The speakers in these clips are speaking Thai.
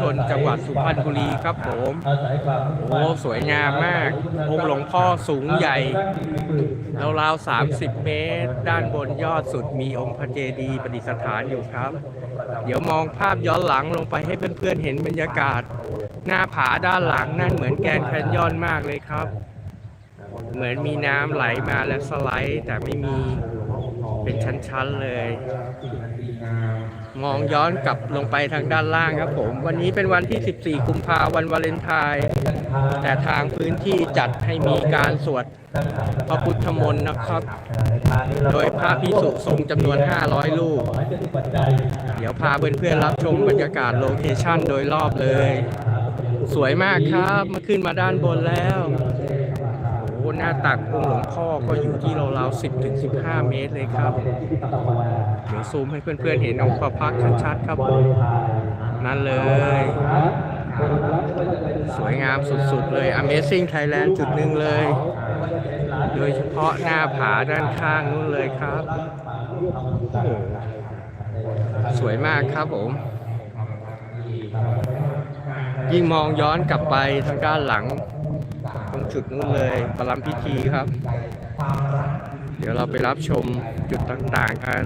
ทนจังหวัดสุพรรณบุรีครับผมโอ้สวยงามมาก องค์หลวงพ่อสูงใหญ่ราวๆ30 เมตร ด้านบนยอดสุดมีองค์พระเจดีย์ประดิษฐานอยู่ครับ เดี๋ยวมองภาพย้อนหลังลงไปให้เพื่อนๆเห็นบรรยากาศ หน้าผาด้านหลังนั่นเหมือนแกรนด์แคนยอนมากเลยครับ เหมือนมีน้ำไหลมาและสไลด์ แต่ไม่มีเป็นชั้นๆเลย มองย้อนกลับลงไปทางด้านล่างครับผม วันนี้เป็นวันที่ 14 กุมภาวันวาเลนไทน์แต่ทางพื้นที่จัดให้มีการสวดพระพุทธมนต์นะครับ โดยพระพิสุสงฆ์จำนวน 500รูปเดี๋ยวพาเพื่อนๆรับชมบรรยากาศโลเคชั่นโดยรอบเลย สวยมากครับมาขึ้นมาด้านบนแล้ว หน้าตักองค์หลวงพ่อก็อยู่ที่ราวๆ10ถึง15เมตรเลยครับ เดี๋ยวซูมให้เพื่อนๆเห็นองค์พระพักตร์ชัดๆครับผมนั่นเลย สวยงามสุดๆเลย Amazing Thailand จุดหนึ่งเลย โดยเฉพาะหน้าผาด้านข้างนู้นเลยครับโอ้โหสวยมากครับผม ยิ่งมองย้อนกลับไปทางด้านหลัง รงจุดนู้นเลยประลัมพิธีครับ เดี๋ยวเราไปรับชมจุดต่างๆกัน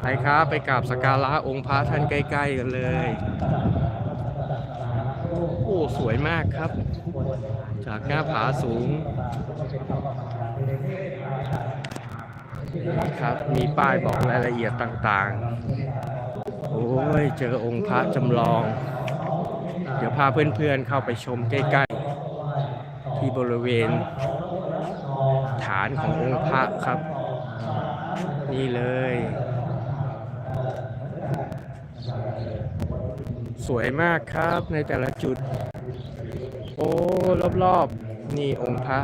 ไปครับ ไปกราบสการะองค์พระท่านใกล้ ๆ กันเลย โอ้สวยมากครับ จากหน้าผาสูงครับ มีป้ายบอกรายละเอียดต่างๆ โอ้ย เจอองค์พระจำลอง เดี๋ยวพาเพื่อนๆเข้าไปชมใกล้ๆ ที่บริเวณ ฐานขององค์พระครับ นี่เลย สวยมากครับในแต่ละจุด โอ้รอบๆ นี่องค์พระ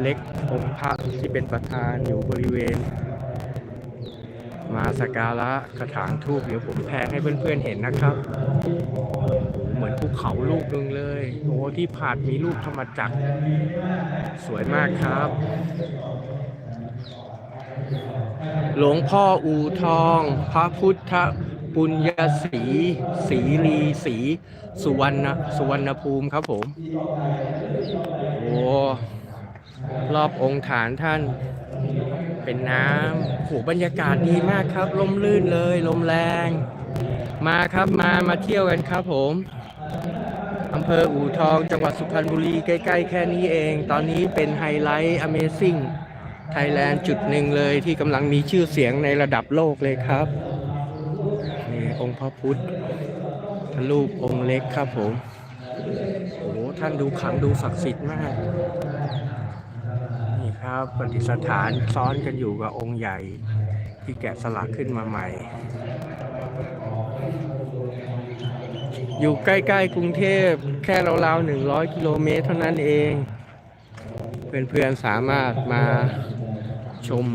เล็กองค์พระที่เป็นประธานอยู่บริเวณ มาสกการะกระถางทูบเดี๋ยวผมแพนให้เพื่อนๆเห็นนะครับ เขาลูกหนึงเลย โอ้ที่ผาดมีรูปธรรมจักร สวยมากครับ หลวงพ่ออูทอง พระพุทธปุญญศรีศรีรีศีสุวรรณสุวรรณภูมิครับผม โอ้รอบองค์ฐานท่าน เป็นน้ำโหบรรยากาศดีมากครับ ลมลื่นเลย ลมแรง มาครับมามาเที่ยวกันครับผม อำเภออู่ทองจังหวัดสุพรรณบุรีใกล้ ๆ แค่นี้เอง ตอนนี้เป็นไฮไลท์ Amazing Thailand จุดหนึ่งเลยที่กำลังมีชื่อเสียงในระดับโลกเลยครับ นี่องค์พระพุทธรูปองค์เล็กครับผมโอ้โหท่านดูขังดูศักดิ์สิทธิ์มาก นี่ครับปฏิสถานซ้อนกันอยู่กับองค์ใหญ่ที่แกะสลักขึ้นมาใหม่ อยู่ใกล้ๆกรุงเทพแค่ราวๆ100กิโลเมตรเท่านั้นเอง เพื่อนๆสามารถมาชม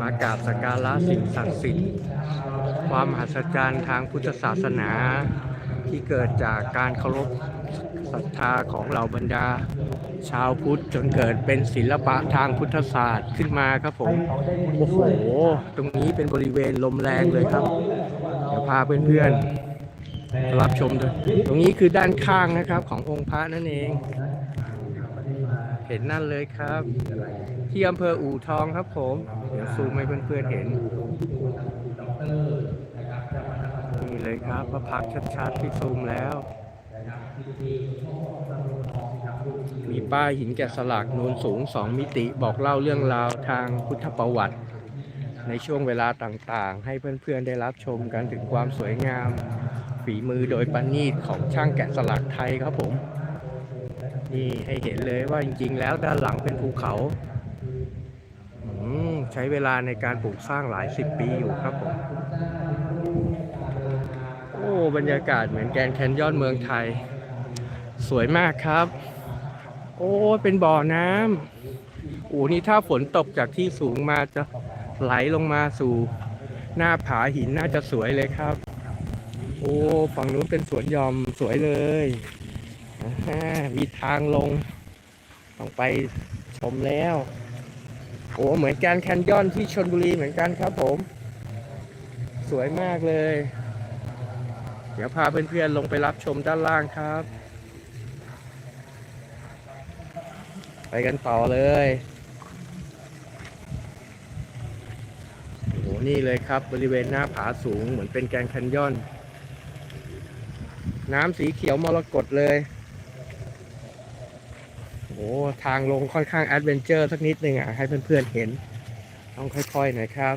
มากราบสักการะสิ่งศักดิ์สิทธิ์ ความมหัศจรรย์ทางพุทธศาสนาที่เกิดจากการเคารพศรัทธาของเหล่าบรรดา ชาวพุทธจนเกิดเป็นศิลปะทางพุทธศาสตร์ขึ้นมาครับผม โอ้โห ตรงนี้เป็นบริเวณลมแรงเลยครับ เดี๋ยวพาเพื่อนๆ รับชมด้วยตรงนี้คือด้านข้างนะครับขององค์พระนั่นเอง เห็นนั่นเลยครับ ที่อำเภออู่ทองครับผม เดี๋ยวซูมให้เพื่อนๆเห็น นี่เลยครับพระพักชัดๆที่ซูมแล้ว มีป้ายหินแกะสลักนูนสูง2มิติบอกเล่าเรื่องราวทางพุทธประวัติในช่วงเวลาต่างๆ ให้เพื่อนๆได้รับชมกันถึงความสวยงาม ฝีมือโดยประณีตของช่างแกะสลักไทยครับผม นี่ให้เห็นเลยว่าจริงๆ แล้วด้านหลังเป็นภูเขา ใช้เวลาในการปลูกสร้างหลายสิบปีอยู่ครับผม โอ้บรรยากาศเหมือนแกนแคนยอนเมืองไทย สวยมากครับ โอ้เป็นบ่อน้ำโอ้นี่ถ้าฝนตกจากที่สูงมาจะไหลลงมาสู่หน้าผาหินน่าจะสวยเลยครับ อ้ฝั่งนู้นเป็นสวนยอมสวยเลยมีทางลง ต้องไปชมแล้ว โอ้เหมือนแกรนแคนยอนที่ชนบุรีเหมือนกันครับผม สวยมากเลย เดี๋ยวพาเพื่อนๆลงไปรับชมด้านล่างครับ ไปกันต่อเลยโอ้โหนี่เลยครับบริเวณหน้าผาสูงเหมือนเป็นแกรนแคนยอน น้ำสีเขียวมรกตเลยโอ้โหทางลงค่อนข้างแอดเวนเจอร์สักนิดนึงอะ ให้เพื่อนๆเห็น ต้องค่อยๆหน่อยครับ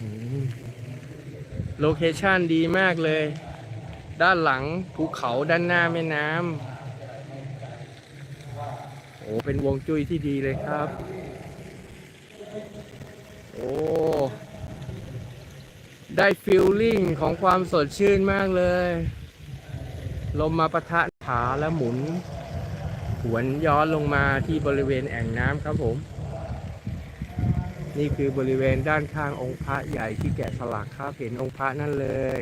อืมโลเคชันดีมากเลย ด้านหลังภูเขาด้านหน้าแม่น้ำโอ้เป็นวงจุ้ยที่ดีเลยครับ โอ้ ได้ฟิลลิ่งของความสดชื่นมากเลย ลมมาปะทะผาแล้วหมุน หวนย้อนลงมาที่บริเวณแอ่งน้ำครับผม นี่คือบริเวณด้านข้างองค์พระใหญ่ที่แกะสลักครับเห็นองค์พระนั่นเลย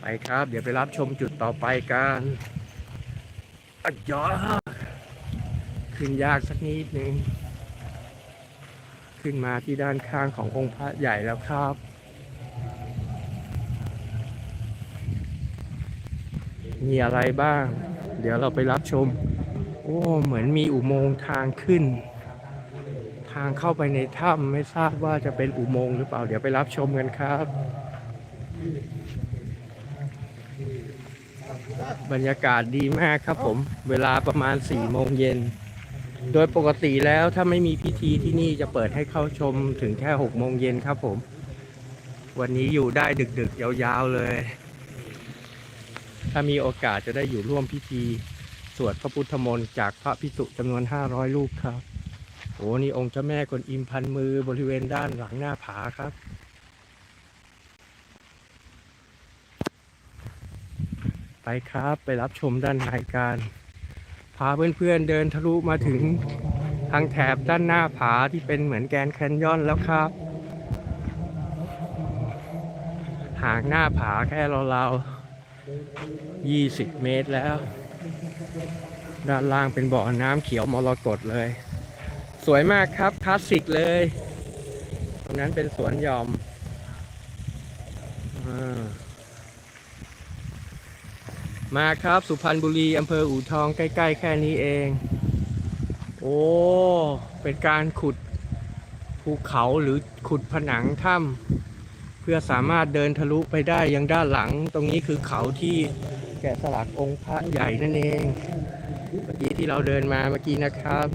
ไปครับ เดี๋ยวไปรับชมจุดต่อไปกันอัดยอขึ้นยากสักนิดนึง ขึ้นมาที่ด้านข้างขององค์พระใหญ่แล้วครับมีอะไรบ้าง เดี๋ยวเราไปรับชม โอ้ เหมือนมีอุโมงค์ทางขึ้น ทางเข้าไปในถ้ำไม่ทราบว่าจะเป็นอุโมงค์หรือเปล่า เดี๋ยวไปรับชมกันครับ บรรยากาศดีมากครับผม เวลาประมาณ4โมงเย็น โดยปกติแล้วถ้าไม่มีพิธีที่นี่จะเปิดให้เข้าชมถึงแค่6โมงเย็นครับผม วันนี้อยู่ได้ดึกๆ ยาวๆเลย ถ้ามีโอกาสจะได้อยู่ร่วมพิธี สวดพระพุทธมนต์จากพระพิสุจำนวน 500รูปครับโอ้นี่องค์เจ้าแม่กวนอิมพันมือบริเวณด้านหลังหน้าผาครับไปครับ ไปรับชมด้านในกัน พาเพื่อนๆเดินทะลุมาถึงทางแถบด้านหน้าผาที่เป็นเหมือนแกนแคนยอนแล้วครับ ห่างหน้าผาแค่ราวๆ20 เมตรแล้ว ด้านล่างเป็นบ่อน้ำเขียวมรกตเลย สวยมากครับคลาสสิกเลยตรงนั้นเป็นสวนยอมอา มาครับสุพรรณบุรีอำเภออู่ทองใกล้ ๆ แค่นี้เอง โอ้ เป็นการขุดภูเขาหรือขุดผนังถ้ำเพื่อสามารถเดินทะลุไปได้ยังด้านหลัง ตรงนี้คือเขาที่แกะสลักองค์พระใหญ่นั่นเอง เมื่อกี้ที่เราเดินมาเมื่อกี้นะครับ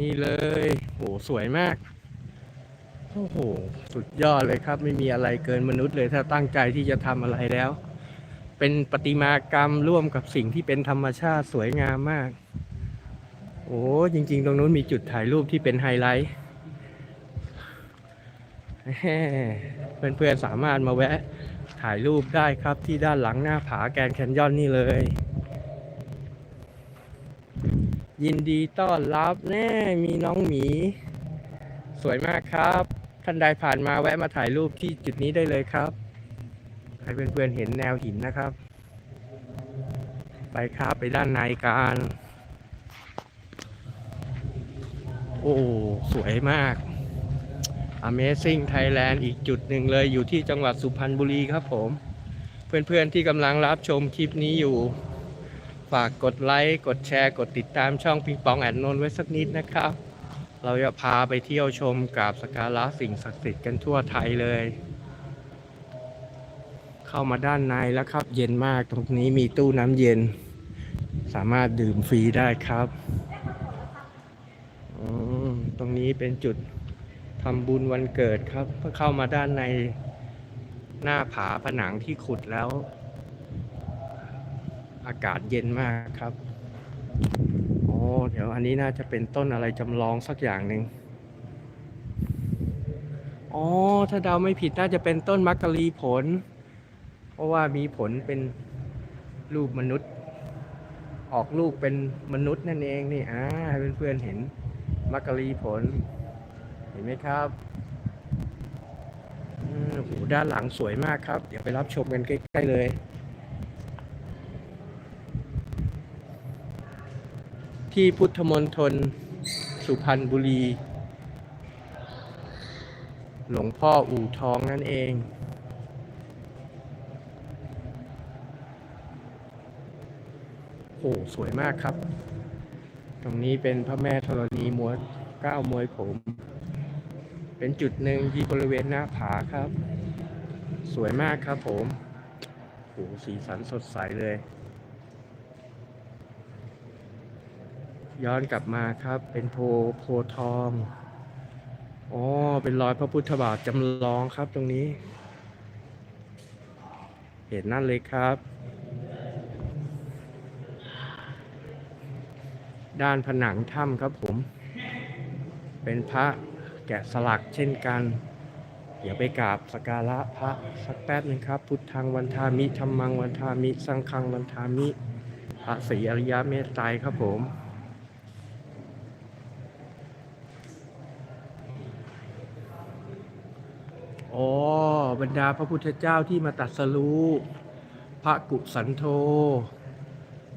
นี่เลยโหสวยมากโอ้โห สุดยอดเลยครับ ไม่มีอะไรเกินมนุษย์เลยถ้าตั้งใจที่จะทำอะไรแล้ว เป็นประติมากรรมร่วมกับสิ่งที่เป็นธรรมชาติสวยงามมาก โอ้จริง ๆ ตรงนู้นมีจุดถ่ายรูปที่เป็นไฮไลท์เพื่อนๆสามารถมาแวะถ่ายรูปได้ครับที่ด้านหลังหน้าผาแกนแคนยอนนี่เลย ยินดีต้อนรับแน่มีน้องหมี สวยมากครับ ท่านใดผ่านมาแวะมาถ่ายรูปที่จุดนี้ได้เลยครับ ให้เพื่อนๆเห็นแนวหินนะครับ ไปครับไปด้านในกัน โอ้ สวยมาก Amazing Thailand อีกจุดหนึ่งเลยอยู่ที่จังหวัดสุพรรณบุรีครับผม เพื่อนๆที่กำลังรับชมคลิปนี้อยู่ ฝากกดไลค์ กดแชร์ กดติดตามช่องปิงปองแอนนนไว้สักนิดนะครับ เราจะพาไปเที่ยวชมกราบสกการะสิ่งศักดิ์สิทธิ์กันทั่วไทยเลย เข้ามาด้านในแล้วครับ เย็นมากตรงนี้มีตู้น้ำเย็น สามารถดื่มฟรีได้ครับตรงนี้เป็นจุดทำบุญวันเกิดครับเพื่อเข้ามาด้านในหน้าผาผนังที่ขุดแล้ว อากาศเย็นมากครับโอ้เดี๋ยวอันนี้น่าจะเป็นต้นอะไรจำลองสักอย่างหนึ่งอ๋อ ถ้าเดาไม่ผิดน่าจะเป็นต้นมักกะลีผล เพราะว่ามีผลเป็นรูปมนุษย์ ออกลูกเป็นมนุษย์นั่นเองนี่อ่าให้เพื่อนๆเห็นมักกะลีผล เห็นไหมครับอืมโอ้โหด้านหลังสวยมากครับ เดี๋ยวไปรับชมกันใกล้ๆเลย ที่พุทธมณฑลสุพรรณบุรี หลวงพ่ออู่ทองนั่นเอง อ้สวยมากครับ ตรงนี้เป็นพระแม่ธรณีมวยก้าวมวยผม เป็นจุดหนึ่งที่บริเวณหน้าผาครับ สวยมากครับผมโอ้สีสันสดใสเลย ย้อนกลับมาครับ เป็นโพโพธิ์ทองอ๋อเป็นรอยพระพุทธบาทจำลองครับตรงนี้ เห็นนั่นเลยครับ ด้านผนังถ้ำครับผม เป็นพระแกะสลักเช่นกัน เดี๋ยวไปกราบสกการะพระสักแป๊บหนึงครับ พุทธังวันทามิธรรมังวันทามิ สังฆังวันทามิ พระศรีอริยเมตไตรครับผมอ๋อบรรดาพระพุทธเจ้าที่มาตรัสรู้พระกุสันโธ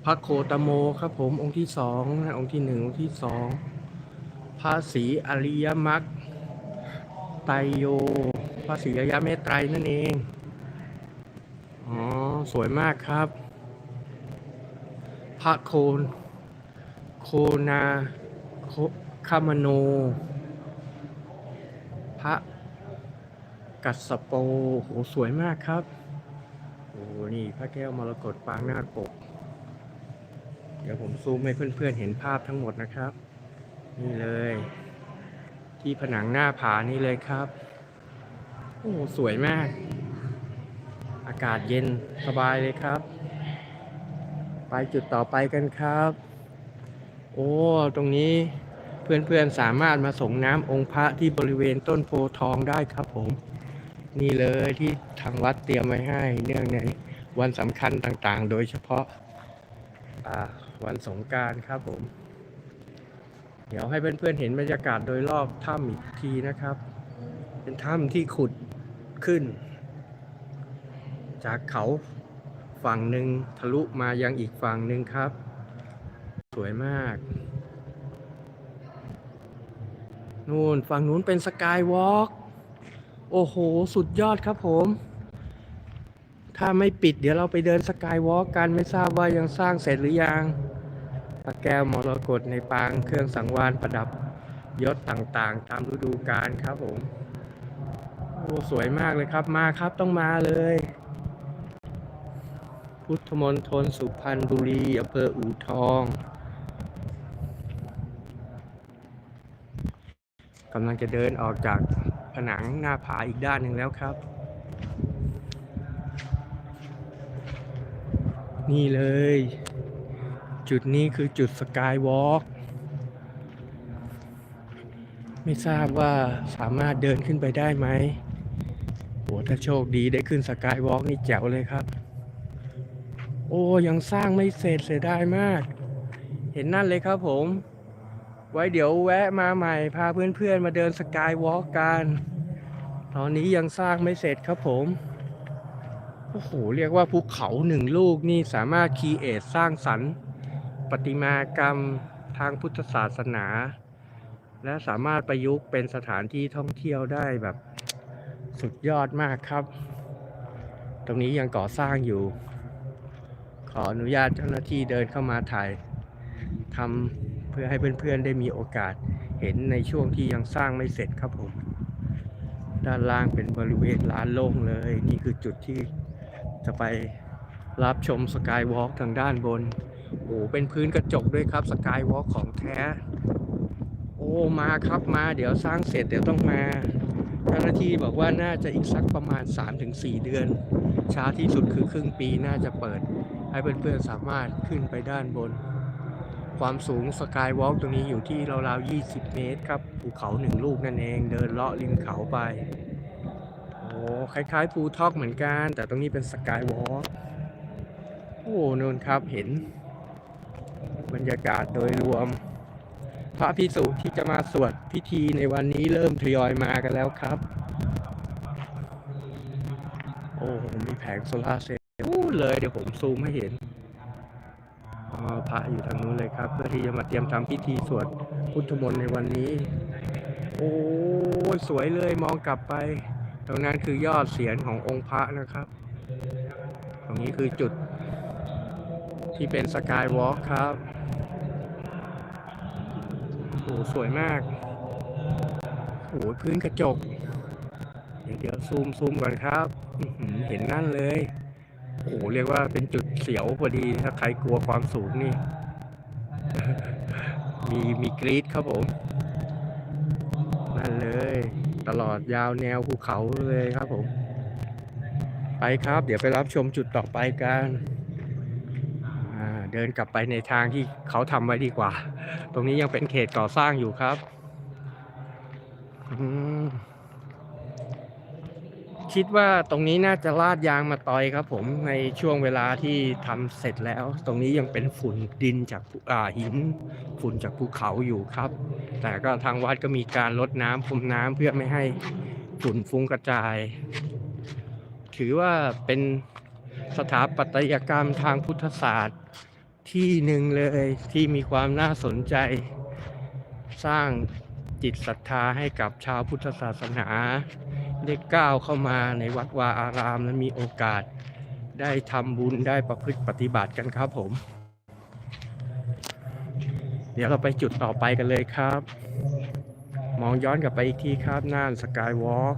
พระโคตโมครับผมองค์ที่สองนะองค์ที่หนึ่งองค์ที่สองพระศรีอริยมรรคไตโยพระศรีอริยเมตไตรนั่นเองอ๋อสวยมากครับ พระโคนโคนาโคคามโน พระกัสสโปโหสวยมากครับโอ้นี่พระแก้วมรกตปางนาคปก เดี๋ยวผมซูมให้เพื่อนๆเห็นภาพทั้งหมดนะครับ นี่เลย ที่ผนังหน้าผานี่เลยครับ โอ้สวยมาก อากาศเย็นสบายเลยครับ ไปจุดต่อไปกันครับ โอ้ตรงนี้เพื่อนๆสามารถมาส่งน้ำองค์พระที่บริเวณต้นโพธิ์ทองได้ครับผม นี่เลยที่ทางวัดเตรียมไว้ให้เนื่องในวันสำคัญต่างๆ โดยเฉพาะอ่า วันสงการครับผม เดี๋ยวให้เพื่อนๆเห็นบรรยากาศโดยรอบถ้ำอีกทีนะครับ เป็นถ้ำที่ขุดขึ้น จากเขาฝั่งหนึ่งทะลุมายังอีกฝั่งหนึ่งครับ สวยมาก นู่นฝั่งนู้นเป็นสกายวอล์กโอ้โห สุดยอดครับผม ถ้าไม่ปิดเดี๋ยวเราไปเดินสกายวอล์กกันไม่ทราบว่ายังสร้างเสร็จหรือยัง พระแก้วมรกตในปางเครื่องสังวานประดับยศต่างๆ ตามฤดูกาลครับผมโอ้สวยมากเลยครับมาครับต้องมาเลย พุทธมณฑลสุพรรณบุรีอำเภออู่ทองกำลังจะเดินออกจากผนังหน้าผาอีกด้านหนึ่งแล้วครับ นี่เลย จุดนี้คือจุดสกายวอล์กไม่ทราบว่าสามารถเดินขึ้นไปได้ไหมโหถ้าโชคดีได้ขึ้นสกายวอล์กนี่แจ๋วเลยครับ โอ้ยังสร้างไม่เสร็จเสียดายมาก เห็นนั่นเลยครับผม ไว้เดี๋ยวแวะมาใหม่ พาเพื่อนๆ มาเดินสกายวอล์กกัน ตอนนี้ยังสร้างไม่เสร็จครับผมโอ้โห เรียกว่าภูเขาหนึ่งลูกนี่สามารถคีเอทสร้างสรรค์ ประติมากรรมทางพุทธศาสนา และสามารถประยุกต์เป็นสถานที่ท่องเที่ยวได้แบบสุดยอดมากครับ ตรงนี้ยังก่อสร้างอยู่ ขออนุญาตเจ้าหน้าที่เดินเข้ามาถ่ายทำเพื่อให้เพื่อนๆได้มีโอกาสเห็นในช่วงที่ยังสร้างไม่เสร็จครับผม ด้านล่างเป็นบริเวณลานโล่งเลย นี่คือจุดที่จะไปรับชมสกายวอล์กทางด้านบน โอ้เป็นพื้นกระจกด้วยครับสกายวอล์กของแท้ โอ้มาครับมา เดี๋ยวสร้างเสร็จเดี๋ยวต้องมาเจ้าหน้าที่บอกว่าน่าจะอีกสักประมาณ 3-4 เดือน ช้าที่สุดคือครึ่งปีน่าจะเปิด ให้เพื่อนๆสามารถขึ้นไปด้านบน ความสูงสกายวอล์กตรงนี้อยู่ที่ราวๆ 20 เมตรครับภูเขาหนึ่งลูกนั่นเอง เดินเลาะริมเขาไปโอ้คล้ายๆภูทอกเหมือนกัน แต่ตรงนี้เป็นสกายวอล์กโอ้นนครับเห็น บรรยากาศโดยรวม พระพิสุที่จะมาสวดพิธีในวันนี้เริ่มทยอยมากันแล้วครับ โอ้มีแผงโซลาเซลล์เลยเดี๋ยวผมซูมให้เห็นพระอยู่ทางนู้นเลยครับ เพื่อที่จะมาเตรียมทำพิธีสวดพุทธมนต์ในวันนี้ โอ้สวยเลยมองกลับไป ตรงนั้นคือยอดเสียนขององค์พระนะครับ ตรงนี้คือจุด ที่เป็นสกายวอล์คครับโอ้สวยมากโอ้พื้นกระจกเดี๋ยวเดี๋ยวซูมซูมก่อนครับ เห็นนั่นเลย โอ้โหเรียกว่าเป็นจุดเสียวพอดี ถ้าใครกลัวความสูงนี่ มีมีกรีดครับผม นั่นเลย ตลอดยาวแนวภูเขาเลยครับผม ไปครับ เดี๋ยวไปรับชมจุดต่อไปกัน เดินกลับไปในทางที่เขาทำไว้ดีกว่า ตรงนี้ยังเป็นเขตก่อสร้างอยู่ครับอืมคิดว่าตรงนี้น่าจะลาดยางมาตอยครับ ผมในช่วงเวลาที่ทำเสร็จแล้ว ตรงนี้ยังเป็นฝุ่นดินจากอ่าหินฝุ่นจากภูเขาอยู่ครับ แต่ก็ทางวัดก็มีการลดน้ำพรมน้ำเพื่อไม่ให้ฝุ่นฟุ้งกระจาย ถือว่าเป็นสถาปัตยกรรมทางพุทธศาสตร์ ที่หนึ่งเลยที่มีความน่าสนใจ สร้างจิตศรัทธาให้กับชาวพุทธศาสนา ได้ก้าวเข้ามาในวัดวาอารามและมีโอกาสได้ทำบุญได้ประพฤติปฏิบัติกันครับผม เดี๋ยวเราไปจุดต่อไปกันเลยครับ มองย้อนกลับไปอีกทีครับน่านสกายวอล์ก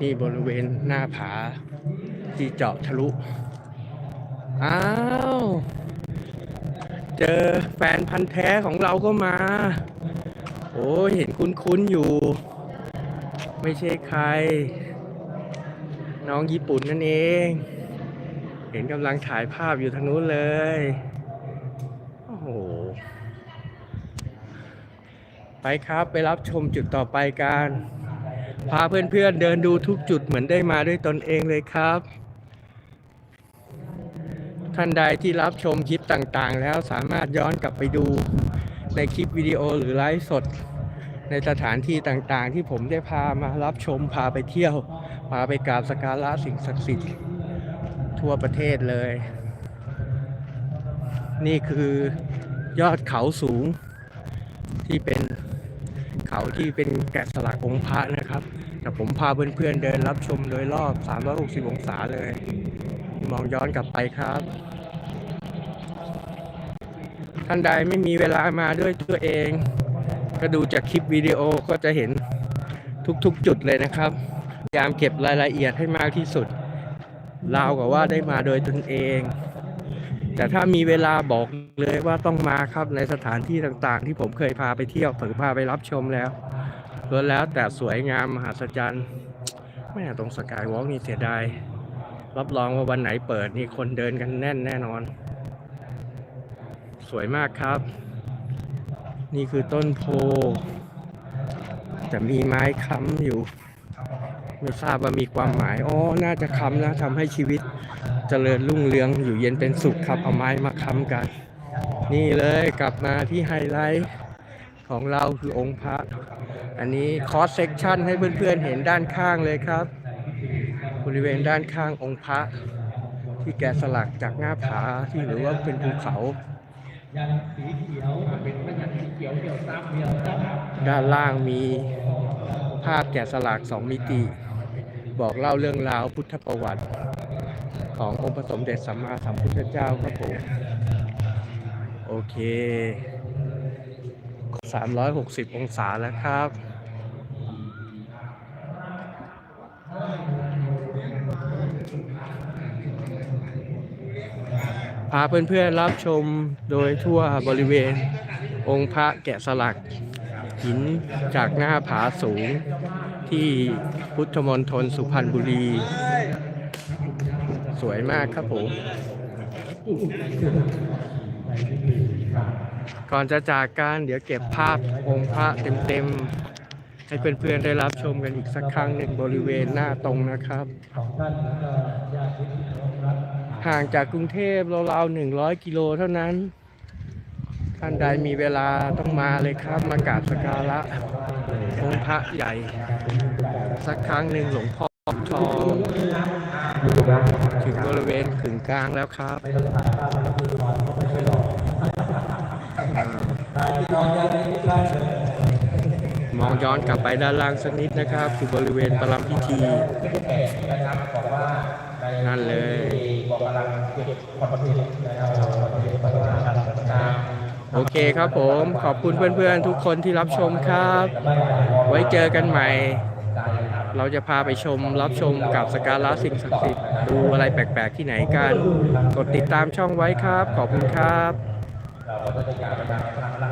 นี่บริเวณหน้าผา ที่เจาะทะลุ อ้าว เจอแฟนพันธ์แท้ของเราก็มา โอ้เห็นคุ้นๆอยู่ ไม่ใช่ใคร น้องญี่ปุ่นนั่นเอง เห็นกำลังถ่ายภาพอยู่ทางนู้นเลย โอ้โห ไปครับไปรับชมจุดต่อไปกันพาเพื่อนๆเดินดูทุกจุดเหมือนได้มาด้วยตนเองเลยครับ ท่านใดที่รับชมคลิปต่างๆ แล้วสามารถย้อนกลับไปดูในคลิปวิดีโอหรือไลฟ์สด ในสถานที่ต่างๆ ที่ผมได้พามารับชมพาไปเที่ยว พาไปกราบสกการะสิ่งศักดิ์สิทธิ์ทั่วประเทศเลย นี่คือยอดเขาสูงที่เป็นเขาที่เป็นแกะสลักองค์พระนะครับแต่ผมพาเพื่อนๆเดินรับชมโดยรอบ 360 องศาเลย มองย้อนกลับไปครับ ท่านใดไม่มีเวลามาด้วยตัวเอง ก็ดูจากคลิปวิดีโอก็จะเห็นทุกๆจุดเลยนะครับพยายามเก็บรายละเอียดให้มากที่สุดราวกับว่าได้มาโดยตนเอง แต่ถ้ามีเวลาบอกเลยว่าต้องมาครับในสถานที่ต่างๆ ที่ผมเคยพาไปเที่ยวหรือพาไปรับชมแล้วล้วนแล้วแต่สวยงามมหัศจรรย์แม่ตรงสกายวอล์กนี่เสียดาย รับรองว่าวันไหนเปิดนี่คนเดินกันแน่นแน่นอน สวยมากครับ นี่คือต้นโพ แต่มีไม้ค้ำอยู่ ไม่ทราบว่ามีความหมายอ๋อน่าจะค้ำนะทำให้ชีวิตเจริญรุ่งเรืองอยู่เย็นเป็นสุขครับเอาไม้มาค้ำกัน นี่เลยกลับมาที่ไฮไลท์ของเราคือองค์พระ อันนี้คอสเซ c ชันให้เพื่อนๆเห็นด้านข้างเลยครับ บริเวณด้านข้างองค์พระ ที่แกะสลักจากหน้าผาที่หรือว่าเป็นภูเขาด้านล่างมีภาพแกะสลักสองมิติ บอกเล่าเรื่องราวพุทธประวัติ ขององค์พระสมเด็จสัมมาสัมพุทธเจ้าครับผม โอเค 360 องศาแล้วครับ พาเพื่อนๆรับชมโดยทั่วบริเวณองค์พระแกะสลัก หินจากหน้าผาสูงที่พุทธมณฑลสุพรรณบุรี สวยมากครับผม ก่อนจะจากกันเดี๋ยวเก็บภาพองค์พระเต็มๆ ให้เพื่อนๆได้รับชมกันอีกสักครั้งหนึ่งบริเวณหน้าตรงนะครับ ห่างจากกรุงเทพราวๆ100กิโลเท่านั้น ท่านใดมีเวลาต้องมาเลยครับ มากราบสกการะองค์พระใหญ่ สักครั้งหนึ่งหลวงพ่อทองถึงบริเวณขึงกลางแล้วครับมองย้อนกลับไปด้านล่างสักนิดนะครับ คือบริเวณประลัมพิธีนั่นเลย โอเคครับผมขอบคุณเพื่อนๆ ทุกคนที่รับชมครับ ไว้เจอกันใหม่ เราจะพาไปชมรับชมกับสการะสิ่งศักดิ์สิทธิ์ดูอะไรแปลกๆที่ไหนกัน กดติดตามช่องไว้ครับ ขอบคุณครับเราก็จะมีการประชามพันธ์หลักๆในปัจจุบันครับ